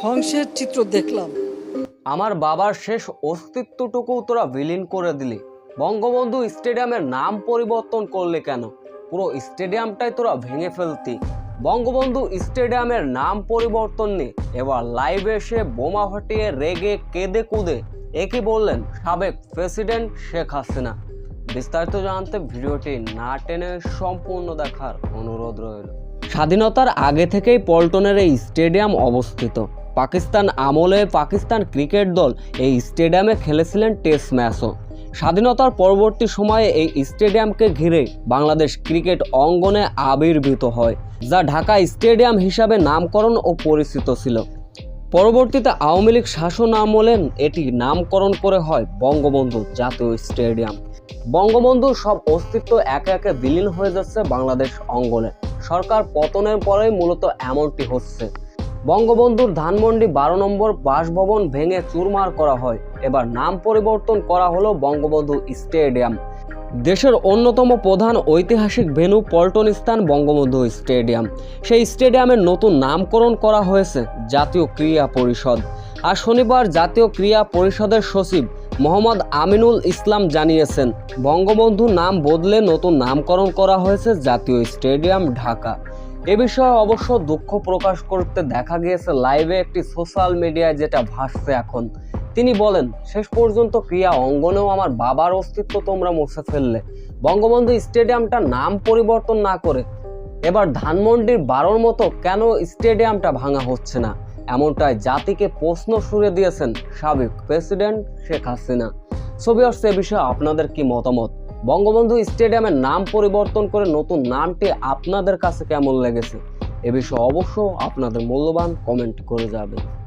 ধ্বংসের চিত্র দেখলাম। আমার বাবার শেষ অস্তিত্বটুকু তোরা বিলীন করে দিলি। বঙ্গবন্ধু স্টেডিয়ামের নাম পরিবর্তন করলে কেন? পুরো স্টেডিয়ামটাই তোরা ভেঙে ফেলতি। বঙ্গবন্ধু স্টেডিয়ামের নাম পরিবর্তন নিয়ে এবার লাইভে এসে বোমা ফাটিয়ে রেগে কেঁদে কুদে। একই বললেন সাবেক প্রেসিডেন্ট শেখ হাসিনা। বিস্তারিত জানতে ভিডিওটি না টেনে সম্পূর্ণ দেখার অনুরোধ রইল। স্বাধীনতার আগে থেকেই পল্টনের এই স্টেডিয়াম অবস্থিত। পাকিস্তান আমলে পাকিস্তান ক্রিকেট দল এই স্টেডিয়ামে খেলেছিলেন টেস্ট ম্যাচও। স্বাধীনতার পরবর্তী সময়ে এই স্টেডিয়ামকে ঘিরে বাংলাদেশ ক্রিকেট অঙ্গনে আবির্ভূত হয়, যা ঢাকা স্টেডিয়াম হিসাবে নামকরণ ও পরিচিত ছিল। পরবর্তীতে আওয়ামী লীগ শাসন আমলে এটি নামকরণ করে হয় বঙ্গবন্ধু জাতীয় স্টেডিয়াম। বঙ্গবন্ধুর সব অস্তিত্ব একে একে বিলীন হয়ে যাচ্ছে বাংলাদেশ অঙ্গনে। সরকার পতনের পরেই মূলত এমনটি হচ্ছে। বঙ্গবন্ধুর ধানমন্ডি বারো নম্বর বাসভবন ভেঙে চুরমার করা হয়। এবার নাম পরিবর্তন করা হলো বঙ্গবন্ধু স্টেডিয়াম। দেশের অন্যতম প্রধান ঐতিহাসিক ভেন্যু পল্টন স্থান বঙ্গবন্ধু স্টেডিয়াম। সেই স্টেডিয়ামের নতুন নামকরণ করা হয়েছে জাতীয় ক্রীড়া পরিষদ। আর শনিবার জাতীয় ক্রীড়া পরিষদের সচিব মোহাম্মদ আমিনুল ইসলাম জানিয়েছেন বঙ্গবন্ধু নাম বদলে নতুন নামকরণ করা হয়েছে জাতীয় স্টেডিয়াম ঢাকা। এ বিষয়ে অবশ্য দুঃখ প্রকাশ করতে দেখা গিয়েছে লাইভে একটি সোশ্যাল মিডিয়ায় যেটা ভাসছে এখন। তিনি বলেন, শেষ পর্যন্ত ক্রিয়া অঙ্গনেও আমার বাবার অস্তিত্ব তোমরা মুছে ফেললে। বঙ্গবন্ধু স্টেডিয়ামটা নাম পরিবর্তন না করে এবার ধানমন্ডির বারোর মতো কেন স্টেডিয়ামটা ভাঙা হচ্ছে না? এমনটাই জাতিকে প্রশ্ন সুরে দিয়েছেন সাবেক প্রেসিডেন্ট শেখ হাসিনা। আসছে এ বিষয়ে আপনাদের কি মতামত? বঙ্গবন্ধু স্টেডিয়ামের নাম পরিবর্তন করে নতুন নামটি আপনাদের কাছে কেমন লেগেছে? এ বিষয়ে অবশ্য আপনাদের মূল্যবান কমেন্ট করে যাবেন।